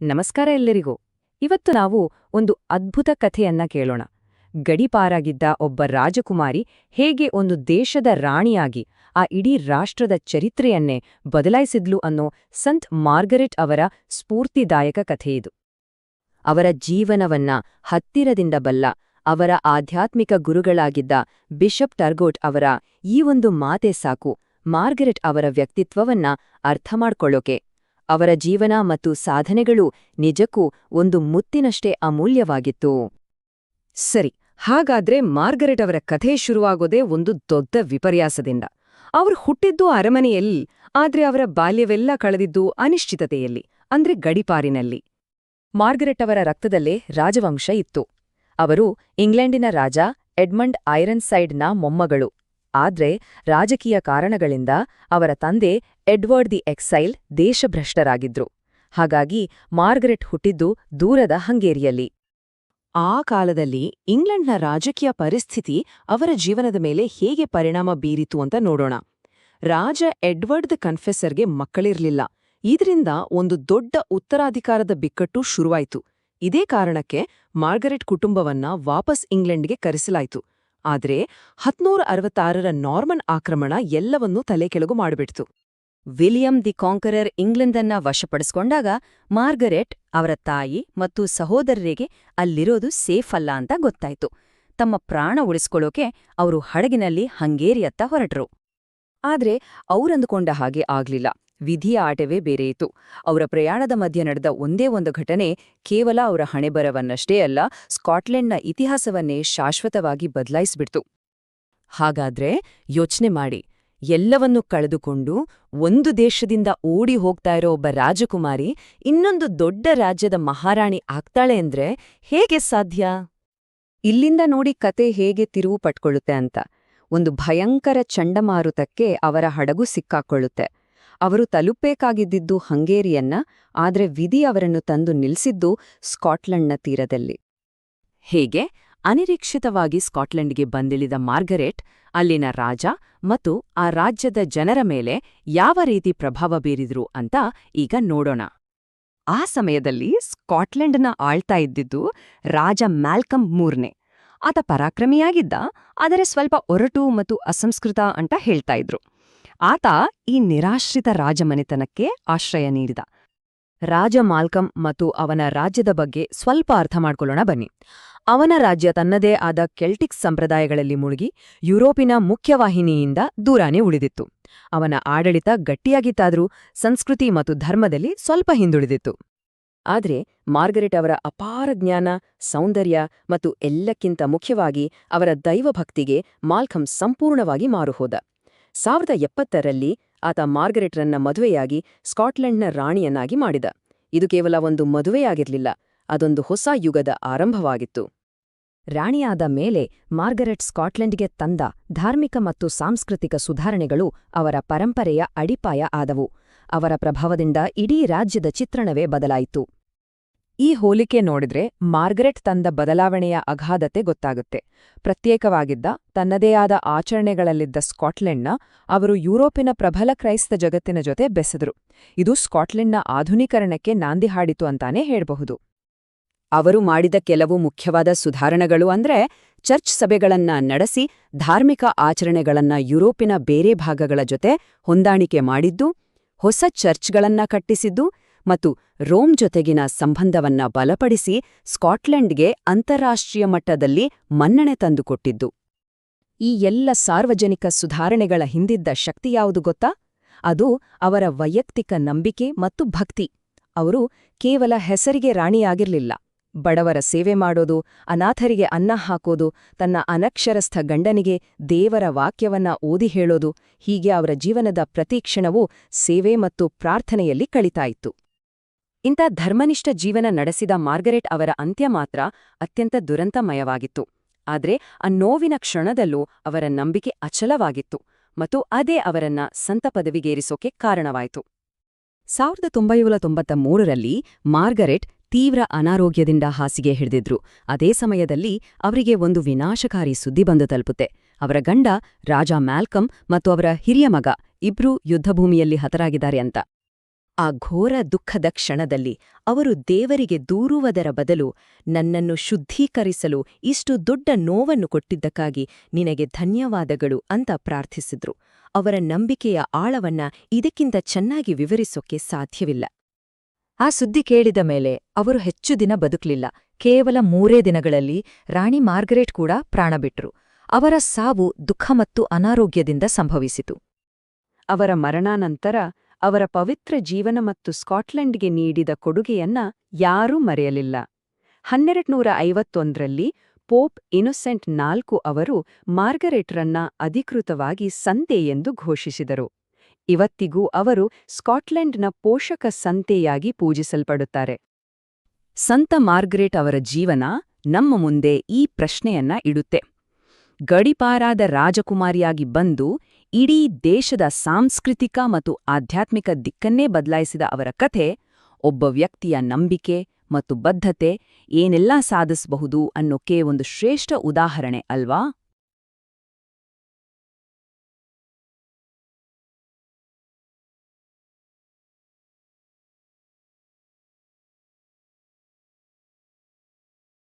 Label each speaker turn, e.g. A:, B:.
A: ನಮಸ್ಕಾರ ಎಲ್ಲರಿಗೂ. ಇವತ್ತು ನಾವು ಒಂದು ಅದ್ಭುತ ಕಥೆಯನ್ನ ಕೇಳೋಣ. ಗಡಿಪಾರಾಗಿದ್ದ ಒಬ್ಬ ರಾಜಕುಮಾರಿ ಹೇಗೆ ಒಂದು ದೇಶದ ರಾಣಿಯಾಗಿ, ಆ ಇಡೀ ರಾಷ್ಟ್ರದ ಚರಿತ್ರೆಯನ್ನೇ ಬದಲಾಯಿಸಿದ್ಲು ಅನ್ನೋ ಸಂತ್ ಮಾರ್ಗರೆಟ್ ಅವರ ಸ್ಫೂರ್ತಿದಾಯಕ ಕಥೆಯಿದು ಅವರ ಜೀವನವನ್ನ ಹತ್ತಿರದಿಂದ ಬಲ್ಲ, ಅವರ ಆಧ್ಯಾತ್ಮಿಕ ಗುರುಗಳಾಗಿದ್ದ ಬಿಷಪ್ ಟರ್ಗೋಟ್ ಅವರ ಈ ಒಂದು ಮಾತೆ ಸಾಕು, ಮಾರ್ಗರೆಟ್ ಅವರ ವ್ಯಕ್ತಿತ್ವವನ್ನ ಅರ್ಥಮಾಡ್ಕೊಳ್ಳೋಕೆ ಅವರ ಜೀವನ ಮತ್ತು ಸಾಧನೆಗಳು ನಿಜಕ್ಕೂ ಒಂದು ಮುತ್ತಿನಷ್ಟೇ ಅಮೂಲ್ಯವಾಗಿತ್ತು. ಸರಿ, ಹಾಗಾದ್ರೆ ಮಾರ್ಗರೆಟ್ ಅವರ ಕಥೆ ಶುರುವಾಗೋದೇ ಒಂದು ದೊಡ್ಡ ವಿಪರ್ಯಾಸದಿಂದ. ಅವರು ಹುಟ್ಟಿದ್ದು ಅರಮನೆಯಲ್ಲಿ, ಆದ್ರೆ ಅವರ ಬಾಲ್ಯವೆಲ್ಲ ಕಳೆದಿದ್ದು ಅನಿಶ್ಚಿತತೆಯಲ್ಲಿ, ಅಂದ್ರೆ ಗಡಿಪಾರಿನಲ್ಲಿ. ಮಾರ್ಗರೆಟ್ ಅವರ ರಕ್ತದಲ್ಲೇ ರಾಜವಂಶ ಇತ್ತು. ಅವರು ಇಂಗ್ಲೆಂಡಿನ ರಾಜ ಎಡ್ಮಂಡ್ ಐರನ್ಸೈಡ್ನ ಮೊಮ್ಮಗಳು. ಆದ್ರೆ ರಾಜಕೀಯ ಕಾರಣಗಳಿಂದ ಅವರ ತಂದೆ ಎಡ್ವರ್ಡ್ ದಿ ಎಕ್ಸೈಲ್ ದೇಶಭ್ರಷ್ಟರಾಗಿದ್ರು. ಹಾಗಾಗಿ ಮಾರ್ಗರೆಟ್ ಹುಟ್ಟಿದ್ದು ದೂರದ ಹಂಗೇರಿಯಲ್ಲಿ. ಆ ಕಾಲದಲ್ಲಿ ಇಂಗ್ಲೆಂಡ್ನ ರಾಜಕೀಯ ಪರಿಸ್ಥಿತಿ ಅವರ ಜೀವನದ ಮೇಲೆ ಹೇಗೆ ಪರಿಣಾಮ ಬೀರಿತು ಅಂತ ನೋಡೋಣ. ರಾಜ ಎಡ್ವರ್ಡ್ ದ ಕನ್ಫೆಸರ್ಗೆ ಮಕ್ಕಳಿರ್ಲಿಲ್ಲ. ಇದರಿಂದ ಒಂದು ದೊಡ್ಡ ಉತ್ತರಾಧಿಕಾರದ ಬಿಕ್ಕಟ್ಟು ಶುರುವಾಯಿತು. ಇದೇ ಕಾರಣಕ್ಕೆ ಮಾರ್ಗರೆಟ್ ಕುಟುಂಬವನ್ನ ವಾಪಸ್ ಇಂಗ್ಲೆಂಡ್ಗೆ ಕರೆಸಲಾಯಿತು. ಆದ್ರೆ ಹತ್ನೂರ ಅರವತ್ತಾರರ ನಾರ್ಮನ್ ಆಕ್ರಮಣ ಎಲ್ಲವನ್ನೂ ತಲೆಕೆಳಗು ಮಾಡಿಬಿಡ್ತು. ವಿಲಿಯಂ ದಿ ಕಾಂಕರರ್ ಇಂಗ್ಲೆಂಡನ್ನ ವಶಪಡಿಸ್ಕೊಂಡಾಗ ಮಾರ್ಗರೆಟ್ ಅವರ ತಾಯಿ ಮತ್ತು ಸಹೋದರರಿಗೆ ಅಲ್ಲಿರೋದು ಸೇಫ್ ಅಲ್ಲ ಅಂತ ಗೊತ್ತಾಯ್ತು. ತಮ್ಮ ಪ್ರಾಣ ಉಳಿಸ್ಕೊಳ್ಳೋಕೆ ಅವರು ಹಡಗಿನಲ್ಲಿ ಹಂಗೇರಿಯತ್ತ ಹೊರಟ್ರು. ಆದ್ರೆ ಅವರಂದುಕೊಂಡ ಹಾಗೆ ಆಗ್ಲಿಲ್ಲ. ವಿಧಿಯ ಆಟವೇ ಬೇರೆಯಿತು. ಅವರ ಪ್ರಯಾಣದ ಮಧ್ಯೆ ನಡೆದ ಒಂದೇ ಒಂದು ಘಟನೆ ಕೇವಲ ಅವರ ಹಣೆಬರವನ್ನಷ್ಟೇ ಅಲ್ಲ, ಸ್ಕಾಟ್ಲೆಂಡ್ನ ಇತಿಹಾಸವನ್ನೇ ಶಾಶ್ವತವಾಗಿ ಬದಲಾಯಿಸಿಬಿಡ್ತು. ಹಾಗಾದ್ರೆ ಯೋಚನೆ ಮಾಡಿ. ಎಲ್ಲವನ್ನೂ ಕಳೆದುಕೊಂಡು ಒಂದು ದೇಶದಿಂದ ಓಡಿ ಹೋಗ್ತಾ ಇರೋ ಒಬ್ಬ ರಾಜಕುಮಾರಿ ಇನ್ನೊಂದು ದೊಡ್ಡ ರಾಜ್ಯದ ಮಹಾರಾಣಿ ಆಗ್ತಾಳೆ ಅಂದ್ರೆ ಹೇಗೆ ಸಾಧ್ಯ? ಇಲ್ಲಿಂದ ನೋಡಿ ಕತೆ ಹೇಗೆ ತಿರುವು ಪಟ್ಕೊಳ್ಳುತ್ತೆ ಅಂತ. ಒಂದು ಭಯಂಕರ ಚಂಡಮಾರುತಕ್ಕೆ ಅವರ ಹಡಗು ಸಿಕ್ಕಾಕೊಳ್ಳುತ್ತೆ. ಅವರು ತಲುಪಬೇಕಾಗಿದ್ದಿದ್ದು ಹಂಗೇರಿಯನ್ನ, ಆದರೆ ವಿಧಿ ಅವರನ್ನು ತಂದು ನಿಲ್ಲಿಸಿದ್ದು ಸ್ಕಾಟ್ಲೆಂಡ್ನ ತೀರದಲ್ಲಿ. ಹೇಗೆ? ಅನಿರೀಕ್ಷಿತವಾಗಿ ಸ್ಕಾಟ್ಲೆಂಡ್ಗೆ ಬಂದಿಳಿದ ಮಾರ್ಗರೆಟ್, ಅಲ್ಲಿನ ರಾಜ ಮತ್ತು ಆ ರಾಜ್ಯದ ಜನರ ಮೇಲೆ ಯಾವ ರೀತಿ ಪ್ರಭಾವ ಬೀರಿದ್ರು ಅಂತ ಈಗ ನೋಡೋಣ. ಆ ಸಮಯದಲ್ಲಿ ಸ್ಕಾಟ್ಲೆಂಡ್ನ ಆಳ್ತಾ ಇದ್ದಿದ್ದು ರಾಜ ಮ್ಯಾಲ್ಕಮ್ ಮೂರ್ನೇ. ಆತ ಪರಾಕ್ರಮಿಯಾಗಿದ್ದ, ಆದರೆ ಸ್ವಲ್ಪ ಒರಟು ಮತ್ತು ಅಸಂಸ್ಕೃತ ಅಂತ ಹೇಳ್ತಾ ಇದ್ರು. ಆತ ಈ ನಿರಾಶ್ರಿತ ರಾಜಮನೆತನಕ್ಕೆ ಆಶ್ರಯ ನೀಡಿದ. ರಾಜ ಮಾಲ್ಕಂ ಮತ್ತು ಅವನ ರಾಜ್ಯದ ಬಗ್ಗೆ ಸ್ವಲ್ಪ ಅರ್ಥ ಮಾಡಿಕೊಳ್ಳೋಣ ಬನ್ನಿ. ಅವನ ರಾಜ್ಯ ತನ್ನದೇ ಆದ ಕೆಲ್ಟಿಕ್ ಸಂಪ್ರದಾಯಗಳಲ್ಲಿ ಮುಳುಗಿ ಯುರೋಪಿನ ಮುಖ್ಯವಾಹಿನಿಯಿಂದ ದೂರಾನೇ ಉಳಿದಿತ್ತು. ಅವನ ಆಡಳಿತ ಗಟ್ಟಿಯಾಗಿತ್ತಾದರೂ ಸಂಸ್ಕೃತಿ ಮತ್ತು ಧರ್ಮದಲ್ಲಿ ಸ್ವಲ್ಪ ಹಿಂದುಳಿದಿತ್ತು. ಆದ್ರೆ ಮಾರ್ಗರೆಟ್ ಅವರ ಅಪಾರ ಜ್ಞಾನ, ಸೌಂದರ್ಯ ಮತ್ತು ಎಲ್ಲಕ್ಕಿಂತ ಮುಖ್ಯವಾಗಿ ಅವರ ದೈವಭಕ್ತಿಗೆ ಮಾಲ್ಕಮ್ ಸಂಪೂರ್ಣವಾಗಿ ಮಾರುಹೋದ. ಸಾವಿರದ ಎಪ್ಪತ್ತರಲ್ಲಿ ಆತ ಮಾರ್ಗರೆಟ್ರನ್ನ ಮದುವೆಯಾಗಿ ಸ್ಕಾಟ್ಲೆಂಡ್ನ ರಾಣಿಯನ್ನಾಗಿ ಮಾಡಿದ. ಇದು ಕೇವಲ ಒಂದು ಮದುವೆಯಾಗಿರಲಿಲ್ಲ, ಅದೊಂದು ಹೊಸ ಯುಗದ ಆರಂಭವಾಗಿತ್ತು. ರಾಣಿಯಾದ ಮೇಲೆ ಮಾರ್ಗರೆಟ್ ಸ್ಕಾಟ್ಲೆಂಡ್ಗೆ ತಂದ ಧಾರ್ಮಿಕ ಮತ್ತು ಸಾಂಸ್ಕೃತಿಕ ಸುಧಾರಣೆಗಳು ಅವರ ಪರಂಪರೆಯ ಅಡಿಪಾಯ ಆದವು. ಅವರ ಪ್ರಭಾವದಿಂದ ಇಡೀ ರಾಜ್ಯದ ಚಿತ್ರಣವೇ ಬದಲಾಯಿತು. ಈ ಹೋಲಿಕೆ ನೋಡಿದ್ರೆ ಮಾರ್ಗರೆಟ್ ತಂದ ಬದಲಾವಣೆಯ ಅಗಾಧತೆ ಗೊತ್ತಾಗುತ್ತೆ. ಪ್ರತ್ಯೇಕವಾಗಿದ್ದ, ತನ್ನದೇ ಆದ ಆಚರಣೆಗಳಲ್ಲಿದ್ದ ಸ್ಕಾಟ್ಲೆಂಡ್ನ ಅವರು ಯುರೋಪಿನ ಪ್ರಬಲ ಕ್ರೈಸ್ತ ಜಗತ್ತಿನ ಜೊತೆ ಬೆಸೆದರು. ಇದು ಸ್ಕಾಟ್ಲೆಂಡ್ನ ಆಧುನೀಕರಣಕ್ಕೆ ನಾಂದಿ ಹಾಡಿತು ಅಂತಾನೇ ಹೇಳಬಹುದು. ಅವರು ಮಾಡಿದ ಕೆಲವು ಮುಖ್ಯವಾದ ಸುಧಾರಣೆಗಳು ಅಂದ್ರೆ ಚರ್ಚ್ ಸಭೆಗಳನ್ನ ನಡೆಸಿ, ಧಾರ್ಮಿಕ ಆಚರಣೆಗಳನ್ನ ಯುರೋಪಿನ ಬೇರೆ ಭಾಗಗಳ ಜೊತೆ ಹೊಂದಾಣಿಕೆ ಮಾಡಿದ್ದು, ಹೊಸ ಚರ್ಚ್ಗಳನ್ನ ಕಟ್ಟಿಸಿದ್ದು ಮತ್ತು ರೋಮ್ ಜೊತೆಗಿನ ಸಂಬಂಧವನ್ನ ಬಲಪಡಿಸಿ ಸ್ಕಾಟ್ಲೆಂಡ್ಗೆ ಅಂತಾರಾಷ್ಟ್ರೀಯ ಮಟ್ಟದಲ್ಲಿ ಮನ್ನಣೆ ತಂದುಕೊಟ್ಟಿದ್ದು. ಈ ಎಲ್ಲ ಸಾರ್ವಜನಿಕ ಸುಧಾರಣೆಗಳ ಹಿಂದಿದ್ದ ಶಕ್ತಿ ಯಾವುದು ಗೊತ್ತಾ? ಅದು ಅವರ ವೈಯಕ್ತಿಕ ನಂಬಿಕೆ ಮತ್ತು ಭಕ್ತಿ. ಅವರು ಕೇವಲ ಹೆಸರಿಗೆ ರಾಣಿಯಾಗಿರ್ಲಿಲ್ಲ. ಬಡವರ ಸೇವೆ ಮಾಡೋದು, ಅನಾಥರಿಗೆ ಅನ್ನ ಹಾಕೋದು, ತನ್ನ ಅನಕ್ಷರಸ್ಥ ಗಂಡನಿಗೆ ದೇವರ ವಾಕ್ಯವನ್ನ ಓದಿ ಹೇಳೋದು, ಹೀಗೆ ಅವರ ಜೀವನದ ಪ್ರತಿಕ್ಷಣವೂ ಸೇವೆ ಮತ್ತು ಪ್ರಾರ್ಥನೆಯಲ್ಲಿ ಕಳಿತಾಯಿತ್ತು ಇಂಥ ಧರ್ಮನಿಷ್ಠ ಜೀವನ ನಡೆಸಿದ ಮಾರ್ಗರೆಟ್ ಅವರ ಅಂತ್ಯ ಮಾತ್ರ ಅತ್ಯಂತ ದುರಂತಮಯವಾಗಿತ್ತು. ಆದ್ರೆ ಆ ನೋವಿನ ಕ್ಷಣದಲ್ಲೂ ಅವರ ನಂಬಿಕೆ ಅಚಲವಾಗಿತ್ತು ಮತ್ತು ಅದೇ ಅವರನ್ನ ಸಂತ ಪದವಿಗೇರಿಸೋಕೆ ಕಾರಣವಾಯಿತು. ಸಾವಿರದ ಒಂಬೈನೂರ ತೊಂಬತ್ತ ಮೂರರಲ್ಲಿ ಮಾರ್ಗರೆಟ್ ತೀವ್ರ ಅನಾರೋಗ್ಯದಿಂದ ಹಾಸಿಗೆ ಹಿಡಿದಿದ್ರು. ಅದೇ ಸಮಯದಲ್ಲಿ ಅವರಿಗೆ ಒಂದು ವಿನಾಶಕಾರಿ ಸುದ್ದಿ ಬಂದು ತಲುಪುತ್ತೆ. ಅವರ ಗಂಡ ರಾಜಾ ಮ್ಯಾಲ್ಕಮ್ ಮತ್ತು ಅವರ ಹಿರಿಯ ಮಗ ಇಬ್ರೂ ಯುದ್ಧಭೂಮಿಯಲ್ಲಿ ಹತರಾಗಿದ್ದಾರೆ ಅಂತ.
B: ಆ ಘೋರ ದುಃಖದ ಕ್ಷಣದಲ್ಲಿ ಅವರು ದೇವರಿಗೆ ದೂರುವುದರ ಬದಲು ನನ್ನನ್ನು ಶುದ್ಧೀಕರಿಸಲು ಇಷ್ಟು ದೊಡ್ಡ ನೋವನ್ನು ಕೊಟ್ಟಿದ್ದಕ್ಕಾಗಿ ನಿನಗೆ ಧನ್ಯವಾದಗಳು ಅಂತ ಪ್ರಾರ್ಥಿಸಿದ್ರು. ಅವರ ನಂಬಿಕೆಯ ಆಳವನ್ನ ಇದಕ್ಕಿಂತ ಚೆನ್ನಾಗಿ ವಿವರಿಸೋಕೆ ಸಾಧ್ಯವಿಲ್ಲ.
C: ಆ ಸುದ್ದಿ ಕೇಳಿದ ಮೇಲೆ ಅವರು ಹೆಚ್ಚು ದಿನ ಬದುಕಲಿಲ್ಲ. ಕೇವಲ ಮೂರೇ ದಿನಗಳಲ್ಲಿ ರಾಣಿ ಮಾರ್ಗರೇಟ್ ಕೂಡ ಪ್ರಾಣಬಿಟ್ರು ಅವರ ಸಾವು ದುಃಖ ಮತ್ತು ಅನಾರೋಗ್ಯದಿಂದ ಸಂಭವಿಸಿತು.
A: ಅವರ ಮರಣಾನಂತರ ಅವರ ಪವಿತ್ರ ಜೀವನ ಮತ್ತು ಸ್ಕಾಟ್ಲೆಂಡ್ಗೆ ನೀಡಿದ ಕೊಡುಗೆಯನ್ನ ಯಾರೂ ಮರೆಯಲಿಲ್ಲ. ಹನ್ನೆರಡ್ನೂರ ಐವತ್ತೊಂದರಲ್ಲಿ ಪೋಪ್ ಇನೊಸೆಂಟ್ ನಾಲ್ಕು ಅವರು ಮಾರ್ಗರೆಟ್ರನ್ನ ಅಧಿಕೃತವಾಗಿ ಸಂತೆ ಎಂದು ಘೋಷಿಸಿದರು. ಇವತ್ತಿಗೂ ಅವರು ಸ್ಕಾಟ್ಲೆಂಡ್ನ ಪೋಷಕ ಸಂತೆಯಾಗಿ ಪೂಜಿಸಲ್ಪಡುತ್ತಾರೆ. ಸಂತ ಮಾರ್ಗರೆಟ್ ಅವರ ಜೀವನ ನಮ್ಮ ಮುಂದೆ ಈ ಪ್ರಶ್ನೆಯನ್ನ ಇಡುತ್ತೆ. ಗಡಿಪಾರಾದ ರಾಜಕುಮಾರಿಯಾಗಿ ಬಂದು ಇಡೀ ದೇಶದ ಸಾಂಸ್ಕೃತಿಕ ಮತ್ತು ಆಧ್ಯಾತ್ಮಿಕ ದಿಕ್ಕನ್ನೇ ಬದಲಾಯಿಸಿದ ಅವರ ಕಥೆ, ಒಬ್ಬ ವ್ಯಕ್ತಿಯ ನಂಬಿಕೆ ಮತ್ತು ಬದ್ಧತೆ ಏನೆಲ್ಲ ಸಾಧಿಸಬಹುದು ಅನ್ನೋಕೆ ಒಂದು ಶ್ರೇಷ್ಠ ಉದಾಹರಣೆ ಅಲ್ವಾ?